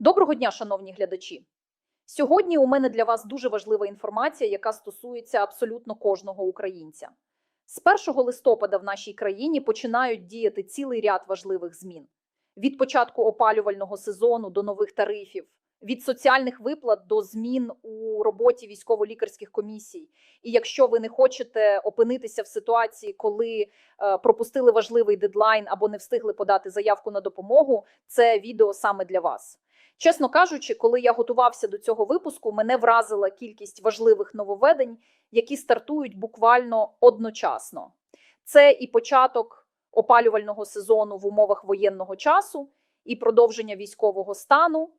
Доброго дня, шановні глядачі. Сьогодні у мене для вас дуже важлива інформація, яка стосується абсолютно кожного українця. З 1 листопада в нашій країні починають діяти цілий ряд важливих змін: від початку опалювального сезону до нових тарифів, від соціальних виплат до змін у роботі військово-лікарських комісій. І якщо ви не хочете опинитися в ситуації, коли е, пропустили важливий дедлайн або не встигли подати заявку на допомогу, це відео саме для вас. Чесно кажучи, коли я готувався до цього випуску, мене вразила кількість важливих нововведень, які стартують буквально одночасно. Це і початок опалювального сезону в умовах воєнного часу, і продовження військового стану,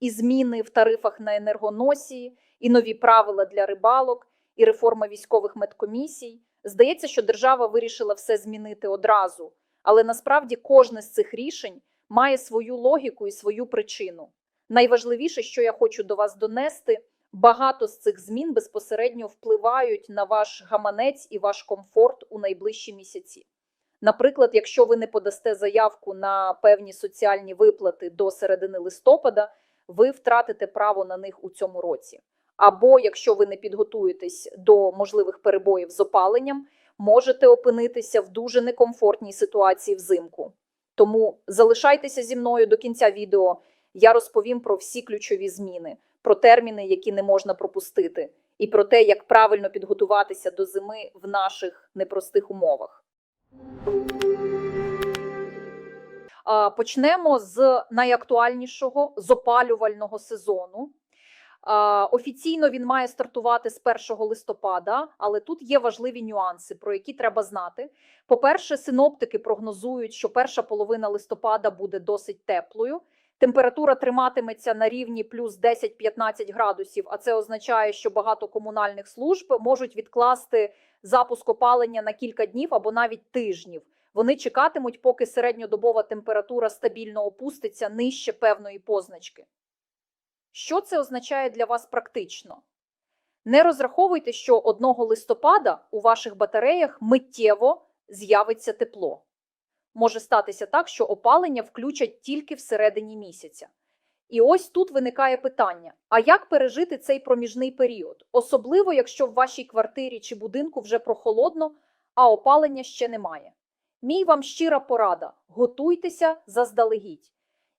і зміни в тарифах на енергоносії, і нові правила для рибалок, і реформа військових медкомісій. Здається, що держава вирішила все змінити одразу, але насправді кожне з цих рішень має свою логіку і свою причину. Найважливіше, що я хочу до вас донести, багато з цих змін безпосередньо впливають на ваш гаманець і ваш комфорт у найближчі місяці. Наприклад, якщо ви не подасте заявку на певні соціальні виплати до середини листопада, ви втратите право на них у цьому році. Або якщо ви не підготуєтесь до можливих перебоїв з опаленням, можете опинитися в дуже некомфортній ситуації взимку. Тому залишайтеся зі мною до кінця відео. Я розповім про всі ключові зміни, про терміни, які не можна пропустити, і про те, як правильно підготуватися до зими в наших непростих умовах. Почнемо з найактуальнішого з опалювального сезону. Офіційно він має стартувати з 1 листопада, але тут є важливі нюанси, про які треба знати. По-перше, синоптики прогнозують, що перша половина листопада буде досить теплою. Температура триматиметься на рівні плюс 10-15 градусів, а це означає, що багато комунальних служб можуть відкласти запуск опалення на кілька днів або навіть тижнів. Вони чекатимуть, поки середньодобова температура стабільно опуститься нижче певної позначки. Що це означає для вас практично? Не розраховуйте, що 1 листопада у ваших батареях миттєво з'явиться тепло може статися так, що опалення включать тільки всередині місяця. І ось тут виникає питання: а як пережити цей проміжний період, особливо якщо в вашій квартирі чи будинку вже прохолодно, а опалення ще немає? Мій вам щира порада: готуйтеся заздалегідь.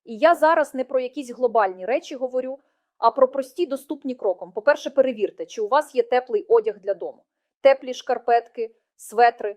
І я зараз не про якісь глобальні речі говорю, а про прості доступні кроком. По-перше, перевірте, чи у вас є теплий одяг для дому, теплі шкарпетки, светри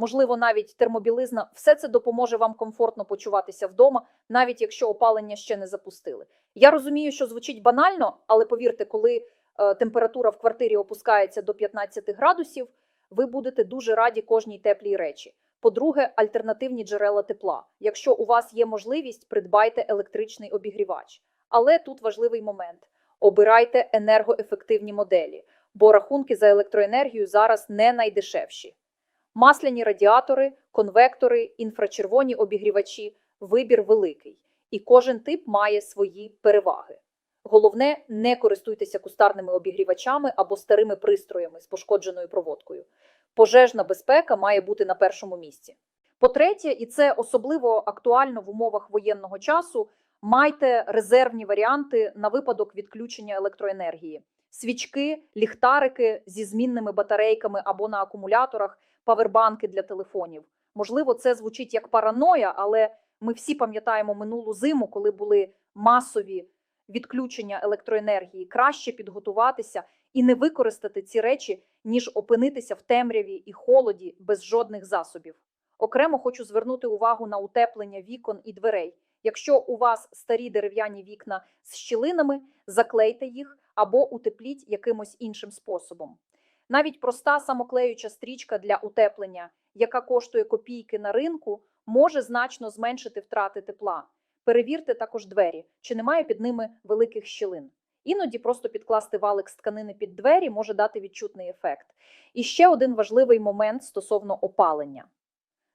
можливо, навіть термобілизна, все це допоможе вам комфортно почуватися вдома, навіть якщо опалення ще не запустили. Я розумію, що звучить банально, але повірте, коли е, температура в квартирі опускається до 15 градусів, ви будете дуже раді кожній теплій речі. По-друге, альтернативні джерела тепла. Якщо у вас є можливість, придбайте електричний обігрівач. Але тут важливий момент: обирайте енергоефективні моделі, бо рахунки за електроенергію зараз не найдешевші масляні радіатори, конвектори, інфрачервоні обігрівачі вибір великий, і кожен тип має свої переваги. Головне, не користуйтеся кустарними обігрівачами або старими пристроями з пошкодженою проводкою. Пожежна безпека має бути на першому місці. По-третє, і це особливо актуально в умовах воєнного часу. Майте резервні варіанти на випадок відключення електроенергії: свічки, ліхтарики зі змінними батарейками або на акумуляторах павербанки для телефонів. Можливо, це звучить як параноя, але ми всі пам'ятаємо минулу зиму, коли були масові відключення електроенергії. Краще підготуватися і не використати ці речі, ніж опинитися в темряві і холоді без жодних засобів. Окремо хочу звернути увагу на утеплення вікон і дверей. Якщо у вас старі дерев'яні вікна з щілинами, заклейте їх або утепліть якимось іншим способом. Навіть проста самоклеюча стрічка для утеплення, яка коштує копійки на ринку, може значно зменшити втрати тепла. Перевірте також двері, чи немає під ними великих щілин. Іноді просто підкласти валик з тканини під двері може дати відчутний ефект. І ще один важливий момент стосовно опалення.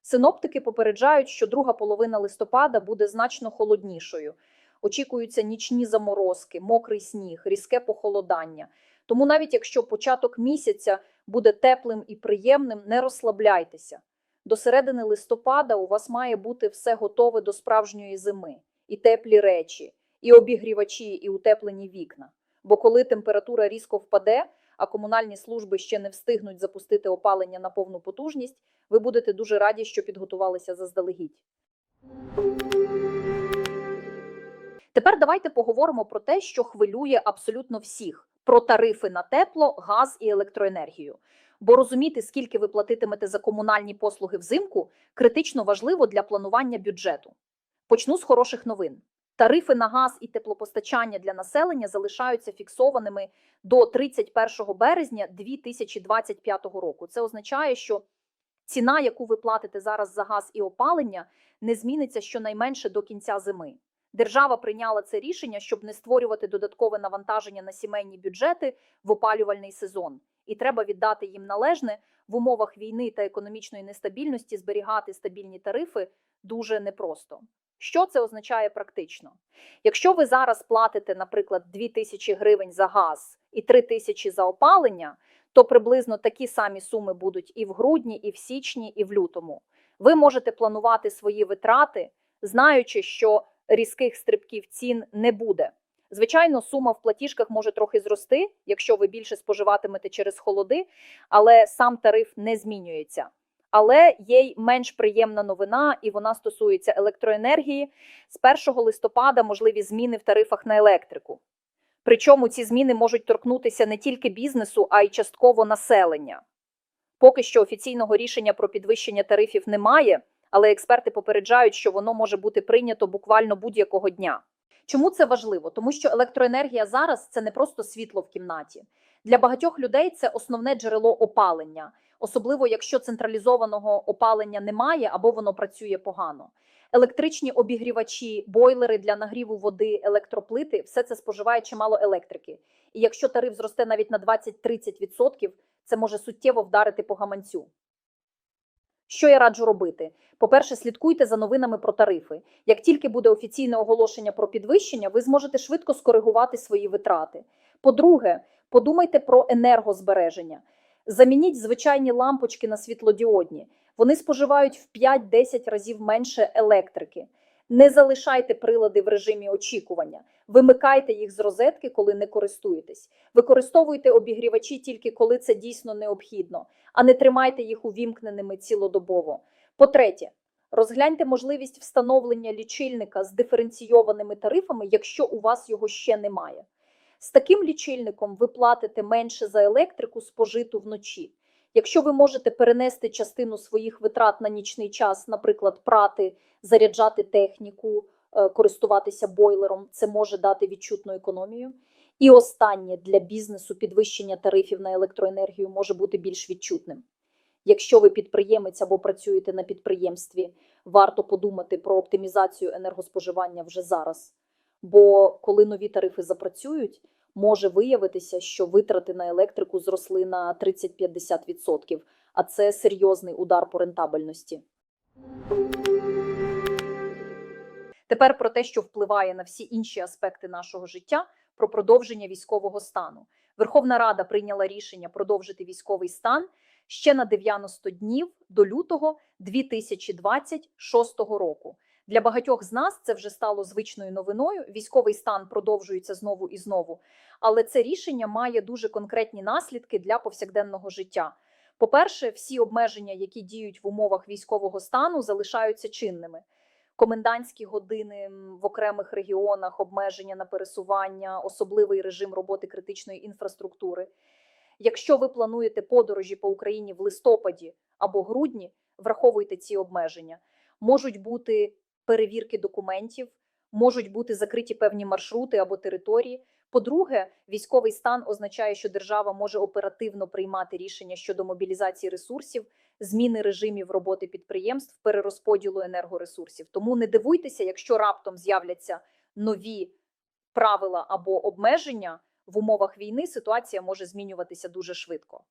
Синоптики попереджають, що друга половина листопада буде значно холоднішою. Очікуються нічні заморозки, мокрий сніг, різке похолодання. Тому навіть якщо початок місяця буде теплим і приємним, не розслабляйтеся. До середини листопада у вас має бути все готове до справжньої зими, і теплі речі, і обігрівачі, і утеплені вікна. Бо коли температура різко впаде, а комунальні служби ще не встигнуть запустити опалення на повну потужність, ви будете дуже раді, що підготувалися заздалегідь. Тепер давайте поговоримо про те, що хвилює абсолютно всіх: про тарифи на тепло, газ і електроенергію. Бо розуміти, скільки ви платитимете за комунальні послуги взимку, критично важливо для планування бюджету. Почну з хороших новин. Тарифи на газ і теплопостачання для населення залишаються фіксованими до 31 березня 2025 року. Це означає, що ціна, яку ви платите зараз за газ і опалення, не зміниться щонайменше до кінця зими. Держава прийняла це рішення, щоб не створювати додаткове навантаження на сімейні бюджети в опалювальний сезон. І треба віддати їм належне в умовах війни та економічної нестабільності зберігати стабільні тарифи дуже непросто. Що це означає практично? Якщо ви зараз платите, наприклад, 2 тисячі гривень за газ і 3 тисячі за опалення, то приблизно такі самі суми будуть і в грудні, і в січні, і в лютому. Ви можете планувати свої витрати, знаючи, що різких стрибків цін не буде. Звичайно, сума в платіжках може трохи зрости, якщо ви більше споживатимете через холоди, але сам тариф не змінюється. Але є й менш приємна новина, і вона стосується електроенергії. З 1 листопада можливі зміни в тарифах на електрику. Причому ці зміни можуть торкнутися не тільки бізнесу, а й частково населення. Поки що офіційного рішення про підвищення тарифів немає, але експерти попереджають, що воно може бути прийнято буквально будь-якого дня. Чому це важливо? Тому що електроенергія зараз це не просто світло в кімнаті. Для багатьох людей це основне джерело опалення, особливо якщо централізованого опалення немає або воно працює погано. Електричні обігрівачі, бойлери для нагріву води, електроплити все це споживає чимало електрики. І якщо тариф зросте навіть на 20-30%, це може суттєво вдарити по гаманцю. Що я раджу робити? По-перше, слідкуйте за новинами про тарифи. Як тільки буде офіційне оголошення про підвищення, ви зможете швидко скоригувати свої витрати. По-друге, подумайте про енергозбереження. Замініть звичайні лампочки на світлодіодні. Вони споживають в 5-10 разів менше електрики. Не залишайте прилади в режимі очікування. Вимикайте їх з розетки, коли не користуєтесь. Використовуйте обігрівачі тільки коли це дійсно необхідно, а не тримайте їх увімкненими цілодобово. По-третє, розгляньте можливість встановлення лічильника з диференційованими тарифами, якщо у вас його ще немає. З таким лічильником ви платите менше за електрику, спожиту вночі. Якщо ви можете перенести частину своїх витрат на нічний час, наприклад, прати, заряджати техніку, е, користуватися бойлером, це може дати відчутну економію. І останнє для бізнесу підвищення тарифів на електроенергію може бути більш відчутним. Якщо ви підприємець або працюєте на підприємстві, варто подумати про оптимізацію енергоспоживання вже зараз. Бо коли нові тарифи запрацюють, може виявитися, що витрати на електрику зросли на 30-50%, а це серйозний удар по рентабельності. Тепер про те, що впливає на всі інші аспекти нашого життя, про продовження військового стану. Верховна Рада прийняла рішення продовжити військовий стан ще на 90 днів до лютого 2026 року. Для багатьох з нас це вже стало звичною новиною. Військовий стан продовжується знову і знову. Але це рішення має дуже конкретні наслідки для повсякденного життя. По-перше, всі обмеження, які діють в умовах військового стану, залишаються чинними. Комендантські години в окремих регіонах, обмеження на пересування, особливий режим роботи критичної інфраструктури. Якщо ви плануєте подорожі по Україні в листопаді або грудні, враховуйте ці обмеження. Можуть бути перевірки документів, можуть бути закриті певні маршрути або території. По-друге, військовий стан означає, що держава може оперативно приймати рішення щодо мобілізації ресурсів, зміни режимів роботи підприємств, перерозподілу енергоресурсів. Тому не дивуйтеся, якщо раптом з'являться нові правила або обмеження в умовах війни, ситуація може змінюватися дуже швидко.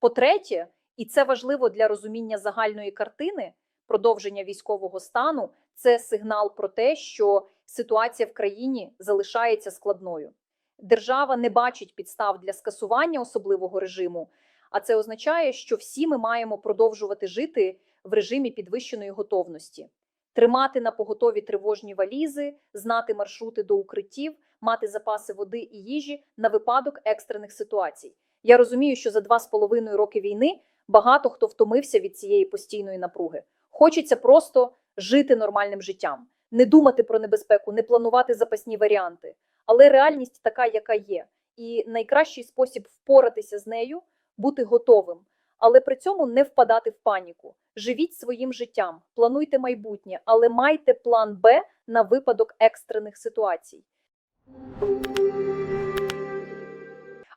По-третє, і це важливо для розуміння загальної картини продовження військового стану, це сигнал про те, що ситуація в країні залишається складною. Держава не бачить підстав для скасування особливого режиму, а це означає, що всі ми маємо продовжувати жити в режимі підвищеної готовності. тримати на поготові тривожні валізи, знати маршрути до укриттів, мати запаси води і їжі на випадок екстрених ситуацій. Я розумію, що за два з половиною роки війни багато хто втомився від цієї постійної напруги. Хочеться просто жити нормальним життям, не думати про небезпеку, не планувати запасні варіанти. Але реальність така, яка є, і найкращий спосіб впоратися з нею бути готовим, але при цьому не впадати в паніку. Живіть своїм життям, плануйте майбутнє, але майте план Б на випадок екстрених ситуацій.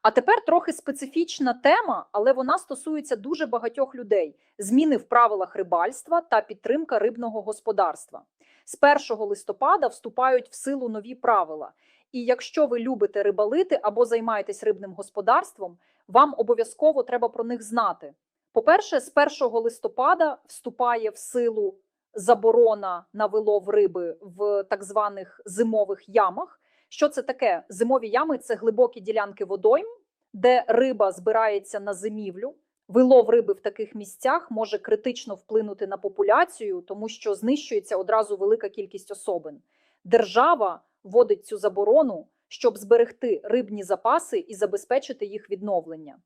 А тепер трохи специфічна тема, але вона стосується дуже багатьох людей: зміни в правилах рибальства та підтримка рибного господарства. З 1 листопада вступають в силу нові правила. І якщо ви любите рибалити або займаєтесь рибним господарством, вам обов'язково треба про них знати. По-перше, з 1 листопада вступає в силу заборона на вилов риби в так званих зимових ямах. Що це таке? Зимові ями це глибокі ділянки водойм, де риба збирається на зимівлю. Вилов риби в таких місцях може критично вплинути на популяцію, тому що знищується одразу велика кількість особин. Держава вводить цю заборону, щоб зберегти рибні запаси і забезпечити їх відновлення.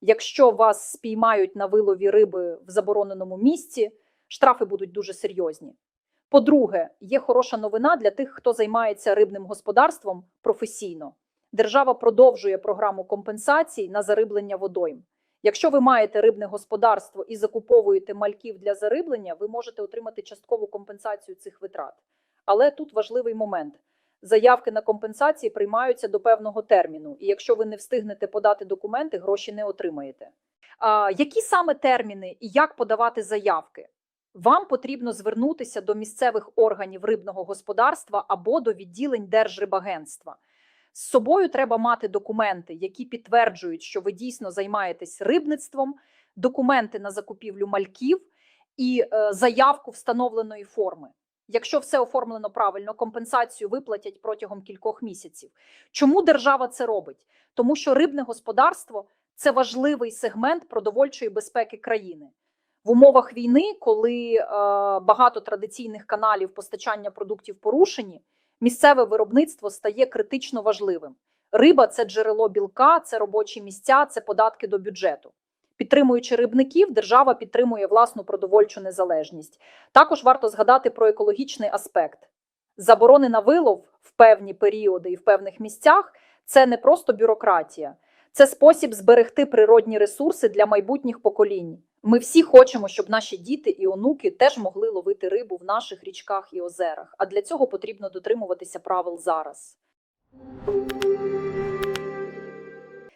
Якщо вас спіймають на вилові риби в забороненому місці, штрафи будуть дуже серйозні. По-друге, є хороша новина для тих, хто займається рибним господарством професійно. Держава продовжує програму компенсацій на зариблення водойм. Якщо ви маєте рибне господарство і закуповуєте мальків для зариблення, ви можете отримати часткову компенсацію цих витрат. Але тут важливий момент: заявки на компенсації приймаються до певного терміну, і якщо ви не встигнете подати документи, гроші не отримаєте. А, які саме терміни і як подавати заявки? Вам потрібно звернутися до місцевих органів рибного господарства або до відділень Держрибагентства. З собою треба мати документи, які підтверджують, що ви дійсно займаєтесь рибництвом, документи на закупівлю мальків і е, заявку встановленої форми. Якщо все оформлено правильно, компенсацію виплатять протягом кількох місяців. Чому держава це робить? Тому що рибне господарство це важливий сегмент продовольчої безпеки країни. В умовах війни, коли е, багато традиційних каналів постачання продуктів порушені, місцеве виробництво стає критично важливим. Риба це джерело білка, це робочі місця, це податки до бюджету. Підтримуючи рибників, держава підтримує власну продовольчу незалежність. Також варто згадати про екологічний аспект. Заборони на вилов в певні періоди і в певних місцях це не просто бюрократія, це спосіб зберегти природні ресурси для майбутніх поколінь. Ми всі хочемо, щоб наші діти і онуки теж могли ловити рибу в наших річках і озерах. А для цього потрібно дотримуватися правил зараз.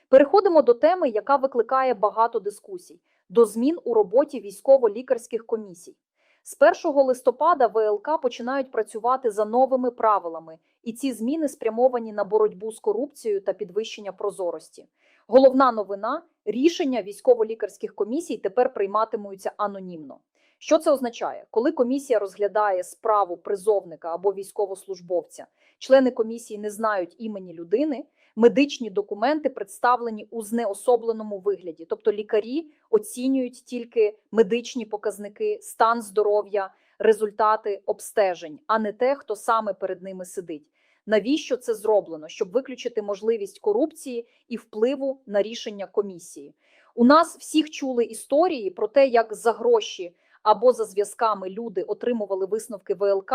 Переходимо до теми, яка викликає багато дискусій: до змін у роботі військово-лікарських комісій. З 1 листопада ВЛК починають працювати за новими правилами, і ці зміни спрямовані на боротьбу з корупцією та підвищення прозорості. Головна новина рішення військово-лікарських комісій тепер прийматимуться анонімно. Що це означає? Коли комісія розглядає справу призовника або військовослужбовця, члени комісії не знають імені людини, медичні документи представлені у знеособленому вигляді, тобто лікарі оцінюють тільки медичні показники, стан здоров'я, результати обстежень, а не те, хто саме перед ними сидить. Навіщо це зроблено? Щоб виключити можливість корупції і впливу на рішення комісії. У нас всіх чули історії про те, як за гроші або за зв'язками люди отримували висновки ВЛК,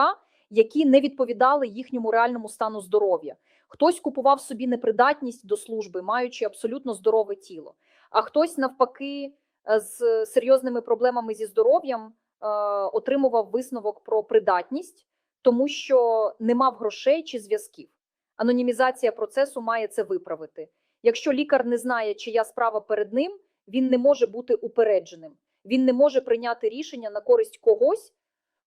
які не відповідали їхньому реальному стану здоров'я. Хтось купував собі непридатність до служби, маючи абсолютно здорове тіло, а хтось навпаки е, з серйозними проблемами зі здоров'ям е, отримував висновок про придатність тому що не мав грошей чи зв'язків. Анонімізація процесу має це виправити. Якщо лікар не знає, чия справа перед ним, він не може бути упередженим. Він не може прийняти рішення на користь когось,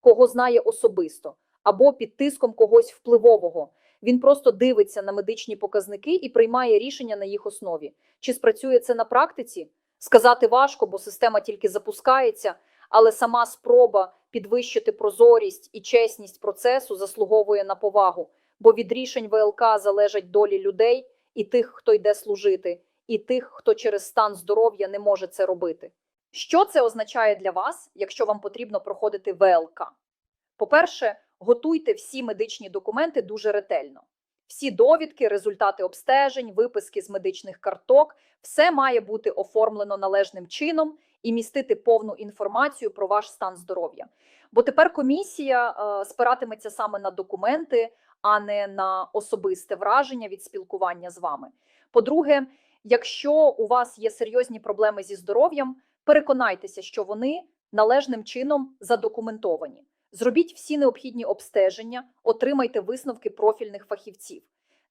кого знає особисто, або під тиском когось впливового. Він просто дивиться на медичні показники і приймає рішення на їх основі. Чи спрацює це на практиці? Сказати важко, бо система тільки запускається, але сама спроба підвищити прозорість і чесність процесу заслуговує на повагу, бо від рішень ВЛК залежать долі людей і тих, хто йде служити, і тих, хто через стан здоров'я не може це робити. Що це означає для вас, якщо вам потрібно проходити ВЛК? По-перше, готуйте всі медичні документи дуже ретельно. Всі довідки, результати обстежень, виписки з медичних карток все має бути оформлено належним чином і містити повну інформацію про ваш стан здоров'я. Бо тепер комісія е, спиратиметься саме на документи, а не на особисте враження від спілкування з вами. По-друге, якщо у вас є серйозні проблеми зі здоров'ям, переконайтеся, що вони належним чином задокументовані. Зробіть всі необхідні обстеження, отримайте висновки профільних фахівців.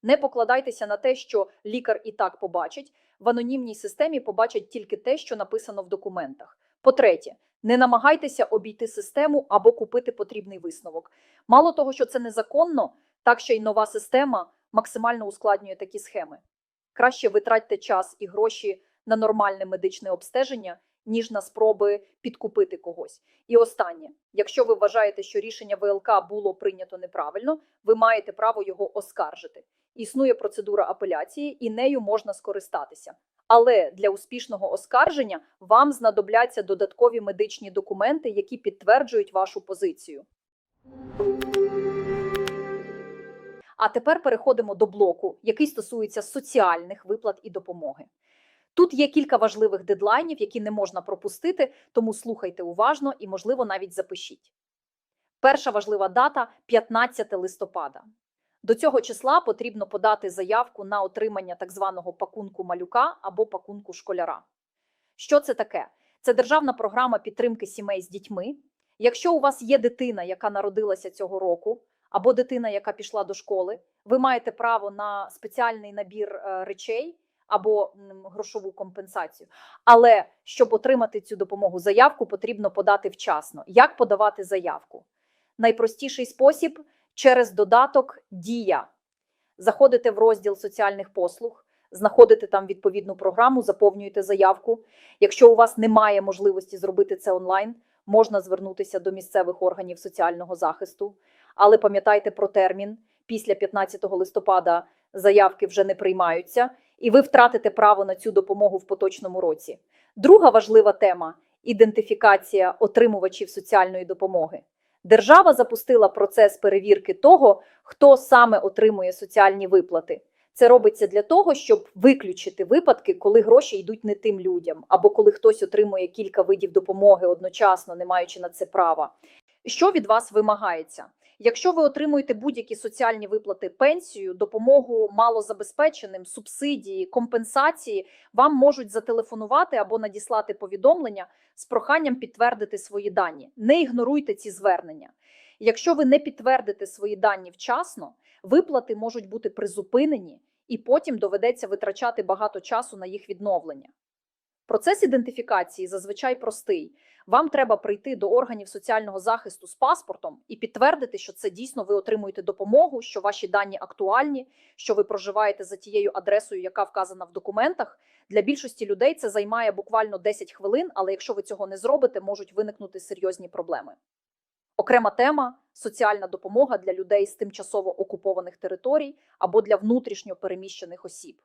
Не покладайтеся на те, що лікар і так побачить. В анонімній системі побачать тільки те, що написано в документах. По-третє, не намагайтеся обійти систему або купити потрібний висновок. Мало того, що це незаконно, так ще й нова система максимально ускладнює такі схеми. Краще витратьте час і гроші на нормальне медичне обстеження, ніж на спроби підкупити когось. І останнє, якщо ви вважаєте, що рішення ВЛК було прийнято неправильно, ви маєте право його оскаржити. Існує процедура апеляції, і нею можна скористатися. Але для успішного оскарження вам знадобляться додаткові медичні документи, які підтверджують вашу позицію. А тепер переходимо до блоку, який стосується соціальних виплат і допомоги. Тут є кілька важливих дедлайнів, які не можна пропустити, тому слухайте уважно і, можливо, навіть запишіть. Перша важлива дата 15 листопада. До цього числа потрібно подати заявку на отримання так званого пакунку малюка або пакунку школяра. Що це таке? Це державна програма підтримки сімей з дітьми. Якщо у вас є дитина, яка народилася цього року, або дитина, яка пішла до школи, ви маєте право на спеціальний набір е, речей або грошову компенсацію. Але щоб отримати цю допомогу заявку, потрібно подати вчасно. Як подавати заявку? Найпростіший спосіб через додаток Дія. Заходите в розділ соціальних послуг, знаходите там відповідну програму, заповнюєте заявку. Якщо у вас немає можливості зробити це онлайн, можна звернутися до місцевих органів соціального захисту. Але пам'ятайте про термін. Після 15 листопада заявки вже не приймаються, і ви втратите право на цю допомогу в поточному році. Друга важлива тема ідентифікація отримувачів соціальної допомоги. Держава запустила процес перевірки того, хто саме отримує соціальні виплати. Це робиться для того, щоб виключити випадки, коли гроші йдуть не тим людям, або коли хтось отримує кілька видів допомоги одночасно, не маючи на це права. Що від вас вимагається? Якщо ви отримуєте будь-які соціальні виплати, пенсію, допомогу малозабезпеченим, субсидії, компенсації, вам можуть зателефонувати або надіслати повідомлення з проханням підтвердити свої дані. Не ігноруйте ці звернення. Якщо ви не підтвердите свої дані вчасно, виплати можуть бути призупинені, і потім доведеться витрачати багато часу на їх відновлення. Процес ідентифікації зазвичай простий. Вам треба прийти до органів соціального захисту з паспортом і підтвердити, що це дійсно ви отримуєте допомогу, що ваші дані актуальні, що ви проживаєте за тією адресою, яка вказана в документах. Для більшості людей це займає буквально 10 хвилин, але якщо ви цього не зробите, можуть виникнути серйозні проблеми. Окрема тема соціальна допомога для людей з тимчасово окупованих територій або для внутрішньо переміщених осіб.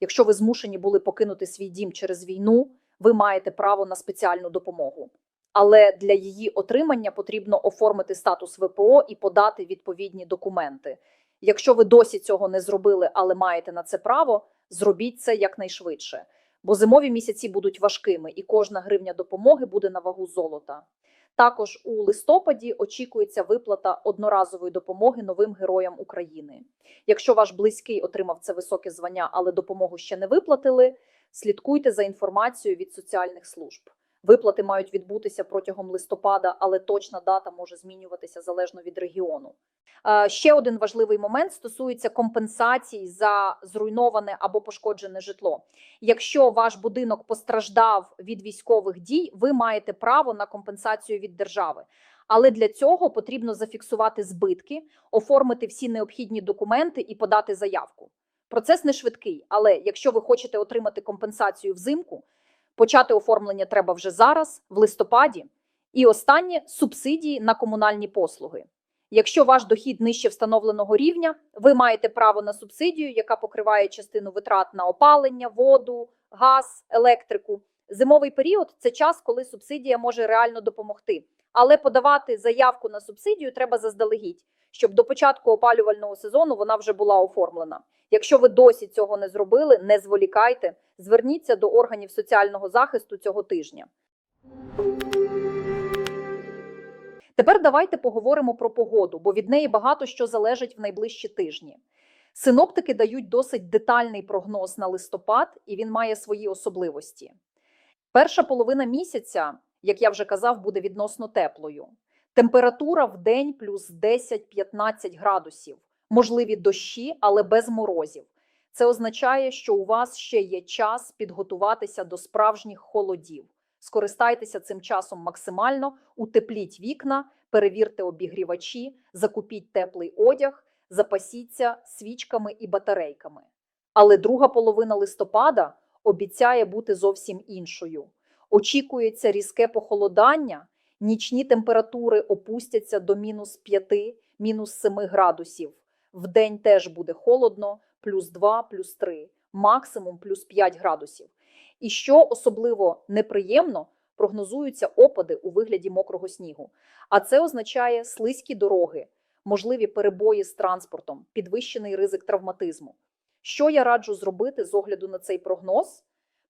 Якщо ви змушені були покинути свій дім через війну, ви маєте право на спеціальну допомогу. Але для її отримання потрібно оформити статус ВПО і подати відповідні документи. Якщо ви досі цього не зробили, але маєте на це право, зробіть це якнайшвидше. Бо зимові місяці будуть важкими, і кожна гривня допомоги буде на вагу золота. Також у листопаді очікується виплата одноразової допомоги новим героям України. Якщо ваш близький отримав це високе звання, але допомогу ще не виплатили, слідкуйте за інформацією від соціальних служб. Виплати мають відбутися протягом листопада, але точна дата може змінюватися залежно від регіону. Е, Ще один важливий момент стосується компенсацій за зруйноване або пошкоджене житло. Якщо ваш будинок постраждав від військових дій, ви маєте право на компенсацію від держави. Але для цього потрібно зафіксувати збитки, оформити всі необхідні документи і подати заявку. Процес не швидкий, але якщо ви хочете отримати компенсацію взимку, почати оформлення треба вже зараз, в листопаді. І останнє субсидії на комунальні послуги. Якщо ваш дохід нижче встановленого рівня, ви маєте право на субсидію, яка покриває частину витрат на опалення, воду, газ, електрику. Зимовий період це час, коли субсидія може реально допомогти. Але подавати заявку на субсидію треба заздалегідь, щоб до початку опалювального сезону вона вже була оформлена. Якщо ви досі цього не зробили, не зволікайте, зверніться до органів соціального захисту цього тижня. Тепер давайте поговоримо про погоду, бо від неї багато що залежить в найближчі тижні. Синоптики дають досить детальний прогноз на листопад, і він має свої особливості. Перша половина місяця, як я вже казав, буде відносно теплою. Температура в день плюс 10-15 градусів, можливі дощі, але без морозів. Це означає, що у вас ще є час підготуватися до справжніх холодів. Скористайтеся цим часом максимально, утепліть вікна, перевірте обігрівачі, закупіть теплий одяг, запасіться свічками і батарейками. Але друга половина листопада обіцяє бути зовсім іншою. Очікується різке похолодання, нічні температури опустяться до мінус 5, мінус 7 градусів. Вдень теж буде холодно, плюс 2, плюс 3, максимум плюс 5 градусів. І що особливо неприємно, прогнозуються опади у вигляді мокрого снігу. А це означає слизькі дороги, можливі перебої з транспортом, підвищений ризик травматизму. Що я раджу зробити з огляду на цей прогноз?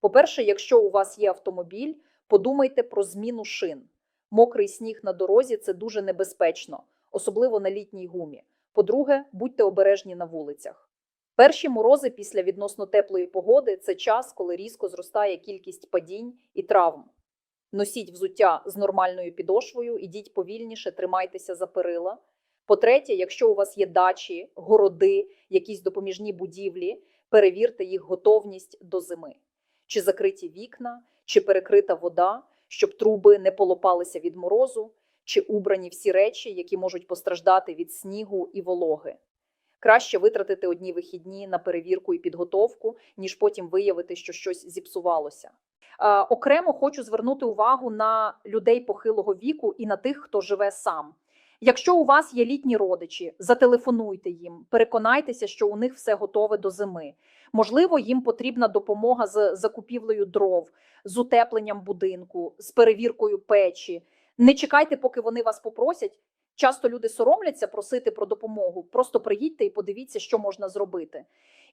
По-перше, якщо у вас є автомобіль, подумайте про зміну шин. Мокрий сніг на дорозі це дуже небезпечно, особливо на літній гумі. По-друге, будьте обережні на вулицях. Перші морози після відносно теплої погоди це час, коли різко зростає кількість падінь і травм. Носіть взуття з нормальною підошвою, ідіть повільніше, тримайтеся за перила. По-третє, якщо у вас є дачі, городи, якісь допоміжні будівлі, перевірте їх готовність до зими. Чи закриті вікна, чи перекрита вода, щоб труби не полопалися від морозу, чи убрані всі речі, які можуть постраждати від снігу і вологи. Краще витратити одні вихідні на перевірку і підготовку, ніж потім виявити, що щось зіпсувалося. Окремо хочу звернути увагу на людей похилого віку і на тих, хто живе сам. Якщо у вас є літні родичі, зателефонуйте їм, переконайтеся, що у них все готове до зими. Можливо, їм потрібна допомога з закупівлею дров, з утепленням будинку, з перевіркою печі. Не чекайте, поки вони вас попросять. Часто люди соромляться просити про допомогу. Просто приїдьте і подивіться, що можна зробити.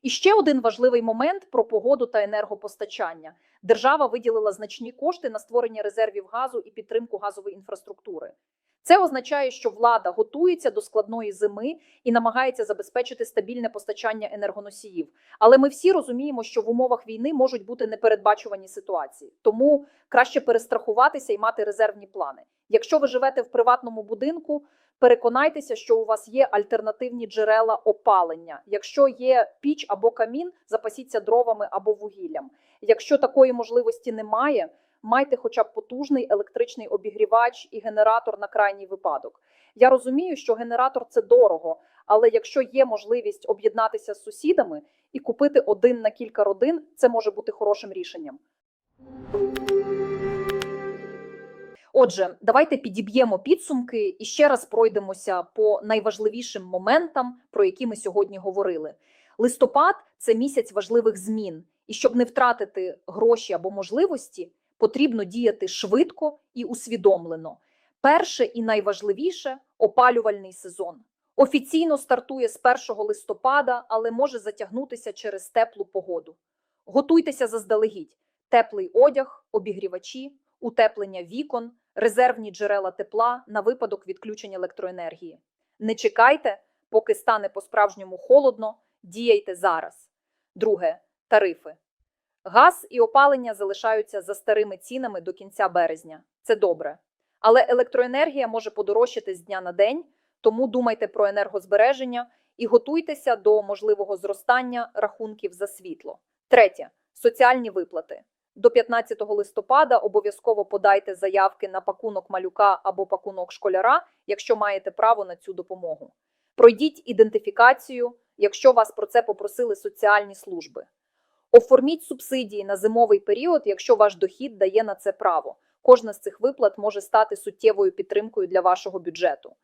І ще один важливий момент про погоду та енергопостачання. Держава виділила значні кошти на створення резервів газу і підтримку газової інфраструктури. Це означає, що влада готується до складної зими і намагається забезпечити стабільне постачання енергоносіїв. Але ми всі розуміємо, що в умовах війни можуть бути непередбачувані ситуації, тому краще перестрахуватися і мати резервні плани. Якщо ви живете в приватному будинку, переконайтеся, що у вас є альтернативні джерела опалення. Якщо є піч або камін, запасіться дровами або вугіллям. Якщо такої можливості немає, майте хоча б потужний електричний обігрівач і генератор на крайній випадок. Я розумію, що генератор це дорого, але якщо є можливість об'єднатися з сусідами і купити один на кілька родин, це може бути хорошим рішенням. Отже, давайте підіб'ємо підсумки і ще раз пройдемося по найважливішим моментам, про які ми сьогодні говорили. Листопад це місяць важливих змін, і щоб не втратити гроші або можливості, потрібно діяти швидко і усвідомлено. Перше і найважливіше опалювальний сезон. Офіційно стартує з 1 листопада, але може затягнутися через теплу погоду. Готуйтеся заздалегідь: теплий одяг, обігрівачі, утеплення вікон, резервні джерела тепла на випадок відключення електроенергії. Не чекайте, поки стане по-справжньому холодно, діяйте зараз. Друге тарифи. Газ і опалення залишаються за старими цінами до кінця березня. Це добре. Але електроенергія може подорожчати з дня на день, тому думайте про енергозбереження і готуйтеся до можливого зростання рахунків за світло. Третє соціальні виплати. До 15 листопада обов'язково подайте заявки на пакунок малюка або пакунок школяра, якщо маєте право на цю допомогу. Пройдіть ідентифікацію, якщо вас про це попросили соціальні служби. Оформіть субсидії на зимовий період, якщо ваш дохід дає на це право. Кожна з цих виплат може стати суттєвою підтримкою для вашого бюджету.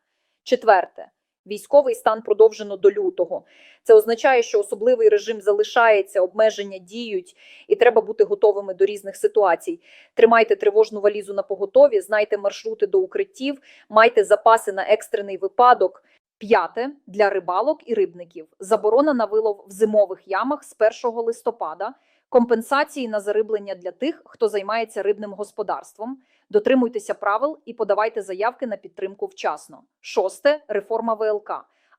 Четверте, Військовий стан продовжено до лютого. Це означає, що особливий режим залишається, обмеження діють, і треба бути готовими до різних ситуацій. Тримайте тривожну валізу на поготові, знайте маршрути до укриттів, майте запаси на екстрений випадок. П'яте для рибалок і рибників. Заборона на вилов в зимових ямах з 1 листопада. Компенсації на зариблення для тих, хто займається рибним господарством. Дотримуйтеся правил і подавайте заявки на підтримку вчасно. Шосте реформа ВЛК.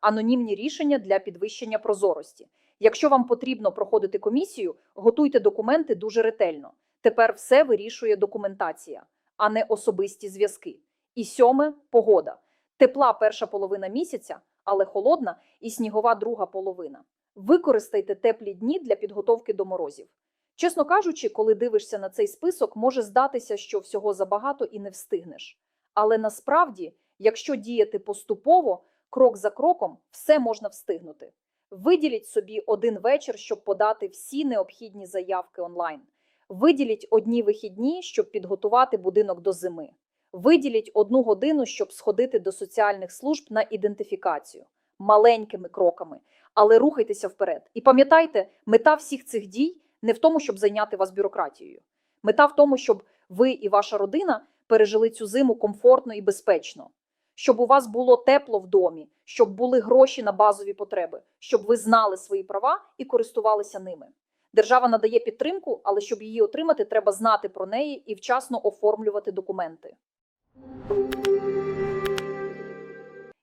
Анонімні рішення для підвищення прозорості. Якщо вам потрібно проходити комісію, готуйте документи дуже ретельно. Тепер все вирішує документація, а не особисті зв'язки. І сьоме погода. Тепла перша половина місяця, але холодна і снігова друга половина. Використайте теплі дні для підготовки до морозів. Чесно кажучи, коли дивишся на цей список, може здатися, що всього забагато і не встигнеш. Але насправді, якщо діяти поступово, крок за кроком, все можна встигнути. Виділіть собі один вечір, щоб подати всі необхідні заявки онлайн. Виділіть одні вихідні, щоб підготувати будинок до зими. Виділіть одну годину, щоб сходити до соціальних служб на ідентифікацію маленькими кроками, але рухайтеся вперед. І пам'ятайте, мета всіх цих дій не в тому, щоб зайняти вас бюрократією. Мета в тому, щоб ви і ваша родина пережили цю зиму комфортно і безпечно, щоб у вас було тепло в домі, щоб були гроші на базові потреби, щоб ви знали свої права і користувалися ними. Держава надає підтримку, але щоб її отримати, треба знати про неї і вчасно оформлювати документи.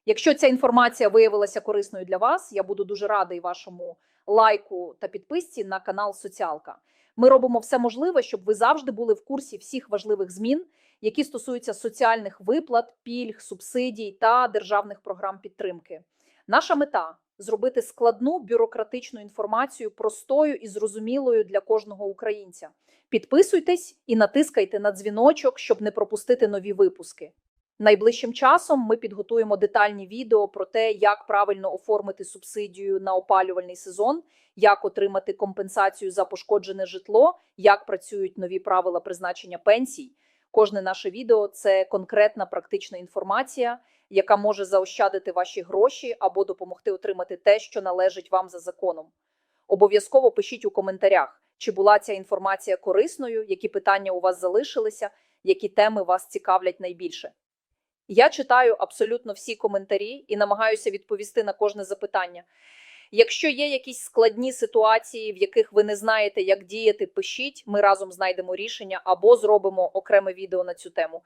Якщо ця інформація виявилася корисною для вас, я буду дуже радий вашому лайку та підписці на канал Соціалка. Ми робимо все можливе, щоб ви завжди були в курсі всіх важливих змін, які стосуються соціальних виплат, пільг, субсидій та державних програм підтримки. Наша мета зробити складну бюрократичну інформацію простою і зрозумілою для кожного українця. Підписуйтесь і натискайте на дзвіночок, щоб не пропустити нові випуски. Найближчим часом ми підготуємо детальні відео про те, як правильно оформити субсидію на опалювальний сезон, як отримати компенсацію за пошкоджене житло, як працюють нові правила призначення пенсій. Кожне наше відео це конкретна практична інформація, яка може заощадити ваші гроші або допомогти отримати те, що належить вам за законом. Обов'язково пишіть у коментарях, чи була ця інформація корисною, які питання у вас залишилися, які теми вас цікавлять найбільше. Я читаю абсолютно всі коментарі і намагаюся відповісти на кожне запитання. Якщо є якісь складні ситуації, в яких ви не знаєте, як діяти, пишіть, ми разом знайдемо рішення або зробимо окреме відео на цю тему.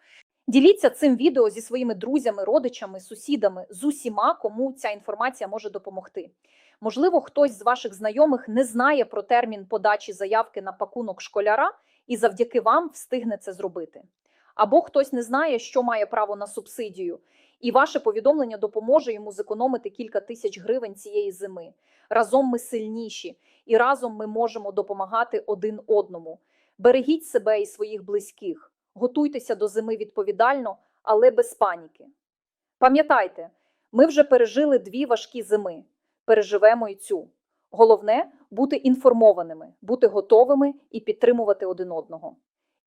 Діліться цим відео зі своїми друзями, родичами, сусідами, з усіма, кому ця інформація може допомогти. Можливо, хтось з ваших знайомих не знає про термін подачі заявки на пакунок школяра і завдяки вам встигне це зробити. Або хтось не знає, що має право на субсидію, і ваше повідомлення допоможе йому зекономити кілька тисяч гривень цієї зими. Разом ми сильніші, і разом ми можемо допомагати один одному. Берегіть себе і своїх близьких, готуйтеся до зими відповідально, але без паніки. Пам'ятайте, ми вже пережили дві важкі зими, переживемо і цю. Головне бути інформованими, бути готовими і підтримувати один одного.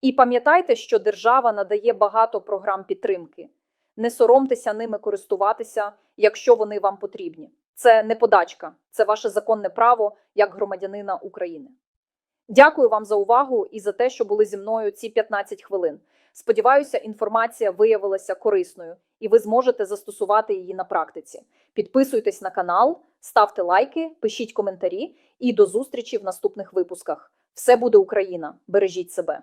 І пам'ятайте, що держава надає багато програм підтримки. Не соромтеся ними користуватися, якщо вони вам потрібні. Це не подачка, це ваше законне право як громадянина України. Дякую вам за увагу і за те, що були зі мною ці 15 хвилин. Сподіваюся, інформація виявилася корисною, і ви зможете застосувати її на практиці. Підписуйтесь на канал, ставте лайки, пишіть коментарі і до зустрічі в наступних випусках. Все буде Україна! Бережіть себе!